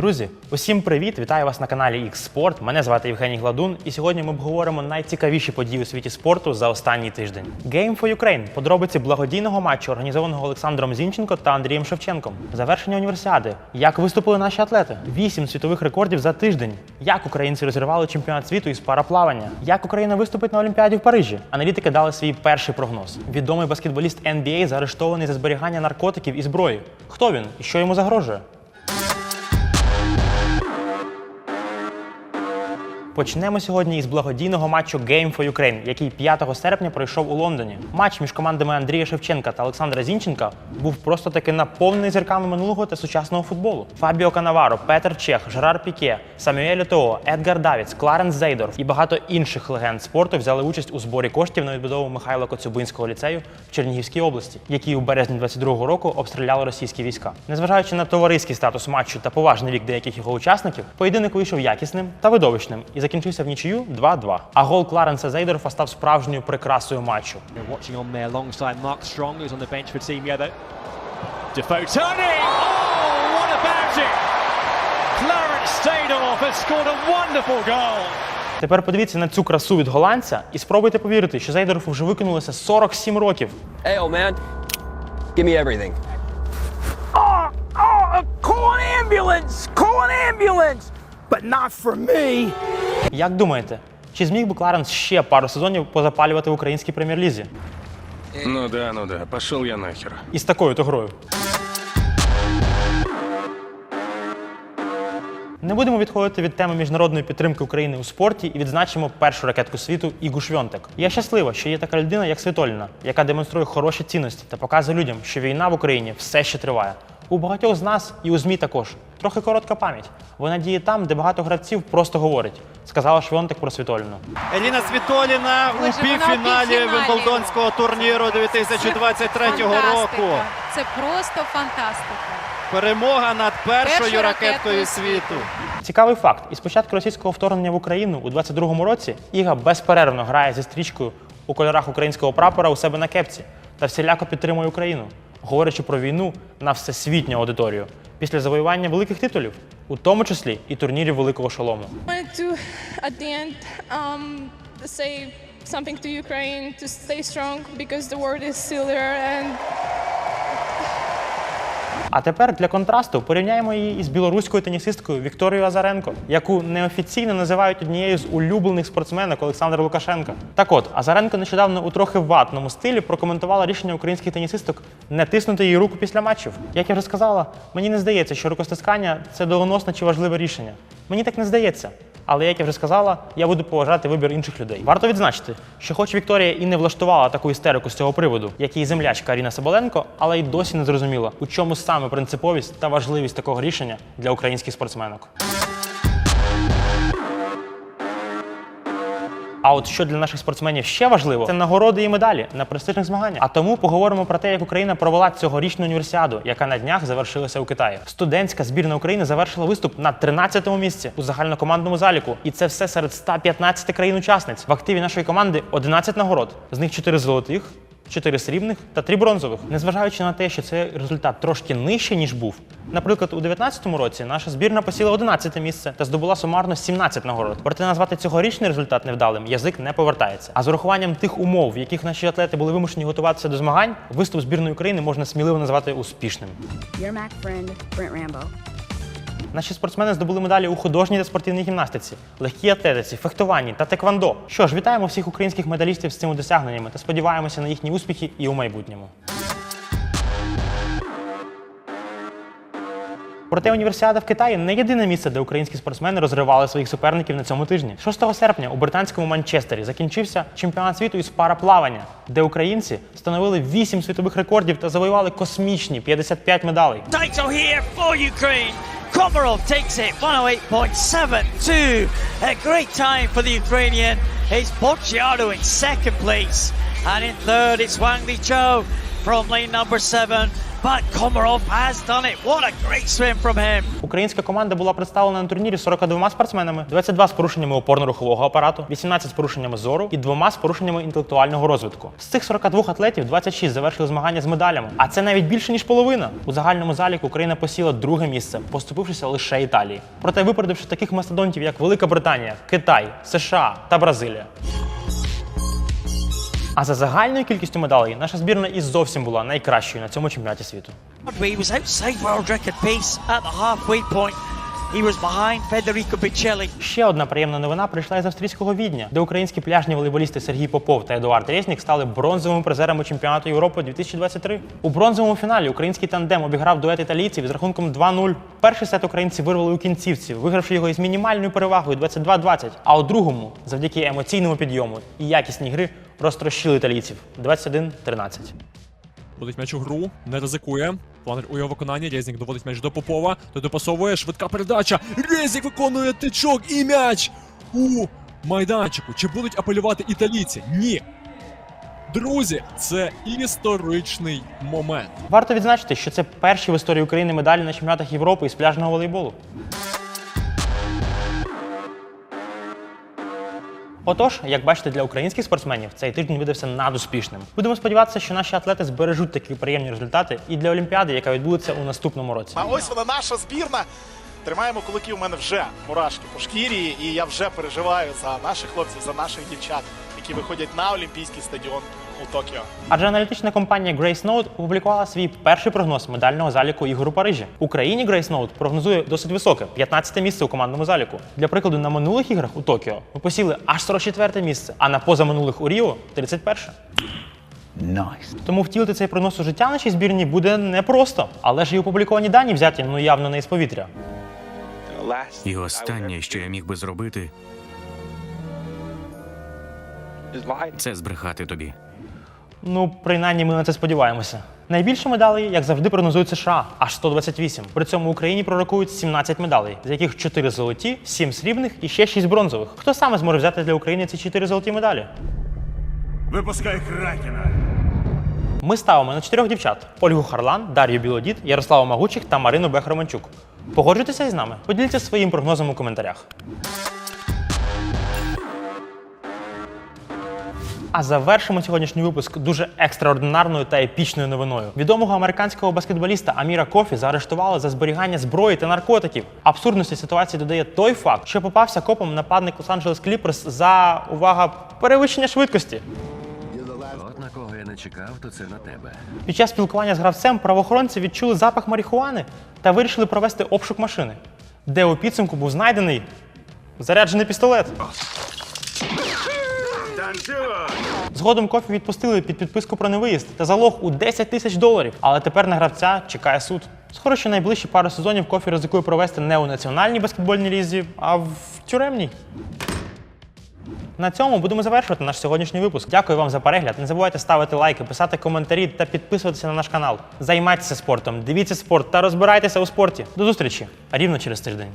Друзі, усім привіт! Вітаю вас на каналі X Sport. Мене звати Євгеній Гладун, і сьогодні ми обговоримо найцікавіші події у світі спорту за останній тиждень. Game for Ukraine – подробиці благодійного матчу, організованого Олександром Зінченко та Андрієм Шевченком. Завершення універсіади. Як виступили наші атлети? Вісім світових рекордів за тиждень. Як українці розірвали чемпіонат світу із параплавання? Як Україна виступить на Олімпіаді в Парижі? Аналітики дали свій перший прогноз. Відомий баскетболіст NBA заарештований за зберігання наркотиків і зброї. Хто він і що йому загрожує? Почнемо сьогодні із благодійного матчу Game for Ukraine, який 5 серпня пройшов у Лондоні. Матч між командами Андрія Шевченка та Олександра Зінченка був просто таки наповнений зірками минулого та сучасного футболу. Фабіо Канаваро, Петер Чех, Жерар Піке, Самюель Тоо, Едгар Давіц, Кларенс Зейдорф і багато інших легенд спорту взяли участь у зборі коштів на відбудову Михайла Коцюбинського ліцею в Чернігівській області, який у березні 22-го року обстріляли російські війська. Незважаючи на товариський статус матчу та поважний вік деяких його учасників, поєдинок вийшов якісним та видовищним і закінчився в нічию 2-2. А гол Кларенса Зейдорфа став справжньою прикрасою матчу. Oh. Тепер подивіться на цю красу від голландця і спробуйте повірити, що Зейдорфу вже викинулося 47 років. Hey, old man, give me everything. Oh, oh, call an ambulance! Call an ambulance! But not for me. Як думаєте, чи зміг би Кларенс ще пару сезонів позапалювати в українській прем'єр-лізі? Ну да, ну да, пошел я нахер. Із такою то грою. Не будемо відходити від теми міжнародної підтримки України у спорті і відзначимо першу ракетку світу Ігу Швьонтек. Я щаслива, що є така людина, як Світоліна, яка демонструє хороші цінності та показує людям, що війна в Україні все ще триває. У багатьох з нас і у ЗМІ також. Трохи коротка пам'ять. Вона діє там, де багато гравців просто говорять, сказала Швьонтек про Світоліну. Еліна Світоліна у Боже, вона у півфіналі. Вимблдонського турніру 2023 Фантастика. року. Це просто фантастика. Перемога над першою Першою ракеткою ракеткою світу. Цікавий факт: із початку російського вторгнення в Україну у 22-му році Іга безперервно грає зі стрічкою у кольорах українського прапора у себе на кепці та всіляко підтримує Україну, говорячи про війну на всесвітню аудиторію після завоювання великих титулів, у тому числі і турнірів великого шолому. um, to stay strong because the world is still there and А тепер для контрасту порівняємо її із білоруською тенісисткою Вікторією Азаренко, яку неофіційно називають однією з улюблених спортсменок Олександра Лукашенка. Так от, Азаренко нещодавно у трохи ватному стилі прокоментувала рішення українських тенісисток не тиснути їй руку після матчів. Як я вже сказала, мені не здається, що рукостискання це доленосне чи важливе рішення. Мені так не здається. Але як я вже сказала, я буду поважати вибір інших людей. Варто відзначити, що хоч Вікторія і не влаштувала таку істерику з цього приводу, як її землячка Аріна Соболенко, але й досі не зрозуміла, у чому саме принциповість та важливість такого рішення для українських спортсменок. А от що для наших спортсменів ще важливо, це нагороди і медалі на престижних змаганнях. А тому поговоримо про те, як Україна провела цьогорічну універсіаду, яка на днях завершилася у Китаї. Студентська збірна України завершила виступ на 13-му місці у загальнокомандному заліку. І це все серед 115 країн-учасниць. В активі нашої команди 11 нагород, з них 4 золотих. 4 срібних та 3 бронзових. Незважаючи на те, що цей результат трошки нижче, ніж був. Наприклад, у 2019 році наша збірна посіла 11 місце та здобула сумарно 17 нагород. Проте назвати цьогорічний результат невдалим язик не повертається. А з урахуванням тих умов, в яких наші атлети були вимушені готуватися до змагань, виступ збірної України можна сміливо назвати успішним. Your Mac friend, Brent Rambo. Наші спортсмени здобули медалі у художній та спортивній гімнастиці, легкій атлетиці, фехтуванні та теквандо. Що ж, вітаємо всіх українських медалістів з цими досягненнями та сподіваємося на їхні успіхи і у майбутньому. Проте універсіада в Китаї не єдине місце, де українські спортсмени розривали своїх суперників на цьому тижні. 6 серпня у британському Манчестері закінчився чемпіонат світу із параплавання, де українці встановили 8 світових рекордів та завоювали космічні 55 медалей. Komarov takes it 108.72. A great time for the Ukrainian. It's Bocciato in second place. And in third, it's Wang Lichou from lane number seven. But Komarov has done it. What a great swim from him. Українська команда була представлена на турнірі 42 спортсменами, 22 з порушеннями опорно-рухового апарату, 18 з порушеннями зору і двома з порушеннями інтелектуального розвитку. З цих 42 атлетів 26 завершили змагання з медалями, а це навіть більше ніж половина. У загальному заліку Україна посіла друге місце, поступившися лише Італії. Проте випередивши таких мастодонтів, як Велика Британія, Китай, США та Бразилія. А за загальною кількістю медалей наша збірна і зовсім була найкращою на цьому чемпіонаті світу. He was outside world record pace at the halfway point. He was behind Federico Biccelli. Ще одна приємна новина прийшла із австрійського відня, де українські пляжні волейболісти Сергій Попов та Едуард Резнік стали бронзовими призерами чемпіонату Європи 2023. У бронзовому фіналі український тандем обіграв дует італійців з рахунком 2-0. Перший сет українці вирвали у кінцівці, вигравши його із мінімальною перевагою 22-20. А у другому, завдяки емоційному підйому і якісній гри, розтрощили італійців 21-13. Вводить м'яч у гру, не ризикує. Планер у його виконанні. Резнік доводить м'яч до Попова. Той допасовує, швидка передача. Резнік виконує тичок і м'яч у майданчику. Чи будуть апелювати італійці? Ні. Друзі, це історичний момент. Варто відзначити, що це перші в історії України медалі на чемпіонатах Європи із пляжного волейболу. Отож, як бачите, для українських спортсменів цей тиждень видався надуспішним. Будемо сподіватися, що наші атлети збережуть такі приємні результати і для Олімпіади, яка відбудеться у наступному році. А ось вона наша збірна. Тримаємо кулаки. У мене вже мурашки по шкірі, і я вже переживаю за наших хлопців, за наших дівчат, які виходять на Олімпійський стадіон у Токіо. Адже аналітична компанія Grace Note опублікувала свій перший прогноз медального заліку ігор у Парижі. Україні Grace Note прогнозує досить високе 15 місце у командному заліку. Для прикладу, на минулих іграх у Токіо ми посіли аж 44 місце, а на позаминулих у Ріо 31. Тому втілити цей прогноз у життя нашій збірні буде непросто. Але ж і опубліковані дані взяті ну явно не із повітря. І останнє, що я міг би зробити, це збрехати тобі. Ну, принаймні, ми на це сподіваємося. Найбільше медалей, як завжди, прогнозують США аж 128. При цьому Україні пророкують 17 медалей, з яких 4 золоті, 7 срібних і ще 6 бронзових. Хто саме зможе взяти для України ці 4 золоті медалі? Випускай Кракена! Ми ставимо на чотирьох дівчат: Ольгу Харлан, Дар'ю Білодід, Ярославу Магучих та Марину Бех-Романчук. Погоджуйтеся із нами. Поділіться своїм прогнозом у коментарях. А завершимо сьогоднішній випуск дуже екстраординарною та епічною новиною. Відомого американського баскетболіста Аміра Кофі заарештували за зберігання зброї та наркотиків. Абсурдності ситуації додає той факт, що попався копом нападник Лос-Анджелес Кліперс за увага перевищення швидкості. От на кого я не чекав, то це на тебе. Під час спілкування з гравцем правоохоронці відчули запах марихуани та вирішили провести обшук машини, де у підсумку був знайдений заряджений пістолет. Згодом кофі відпустили під підписку про невиїзд та залог у 10 тисяч доларів. Але тепер на гравця чекає суд. Схоже, що найближчі пару сезонів кофі ризикує провести не у національній баскетбольній лізі, а в тюремній. На цьому будемо завершувати наш сьогоднішній випуск. Дякую вам за перегляд. Не забувайте ставити лайки, писати коментарі та підписуватися на наш канал. Займайтеся спортом, дивіться спорт та розбирайтеся у спорті. До зустрічі рівно через тиждень.